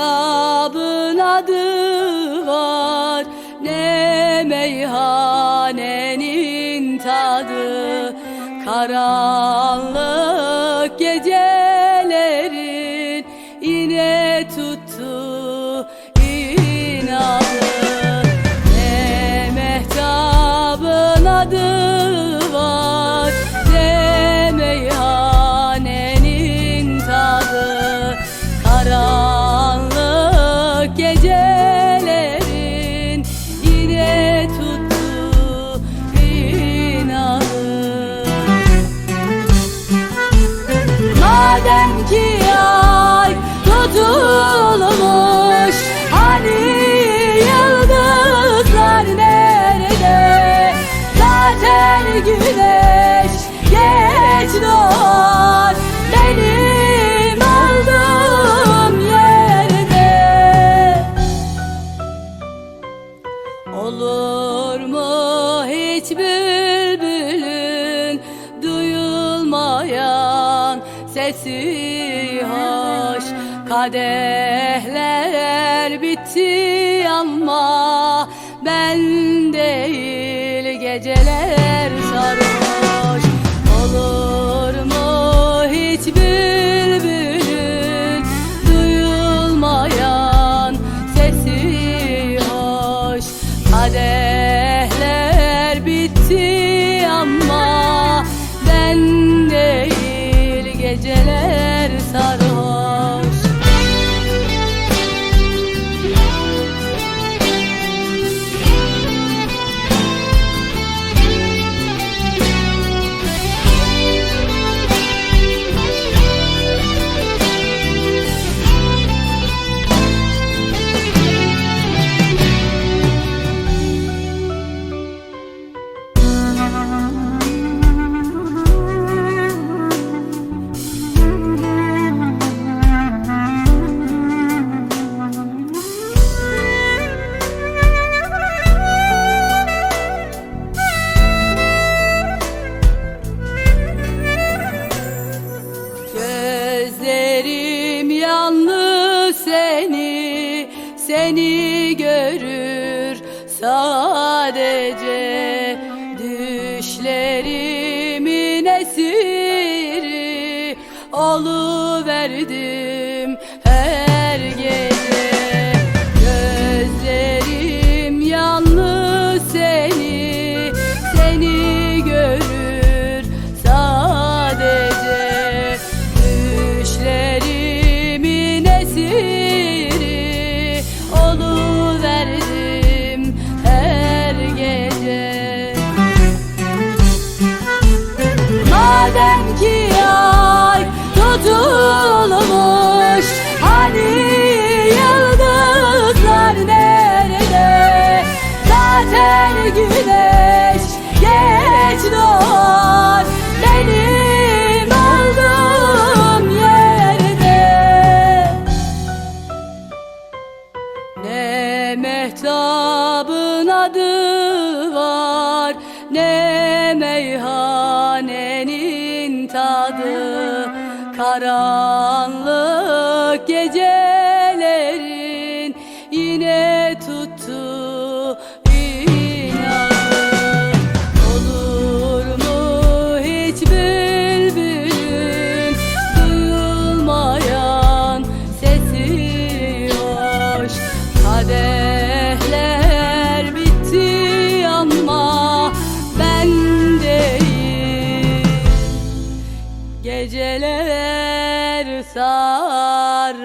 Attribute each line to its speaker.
Speaker 1: kitabın adı var Ne meyhanenin tadı. Karanlık gecelerin yine tuttu inadı. Ne mehtabın adı var hiç bülbülün duyulmayan sesi hoş. Kadehler bitti ama ben değil geceler sarhoş. Olur mu hiç bülbülün duyulmayan sesi hoş ben değil geceler sarhoş seni görür. Sadece Düşlerimin esiri oluverdim her gece Gözlerim yalnız seni, seni meyhanenin tadı Karanlık gecelerin yine tuttu inadı Olur mu hiç bülbülün duyulmayan sesi hoş Kadehler Geceler sarhoş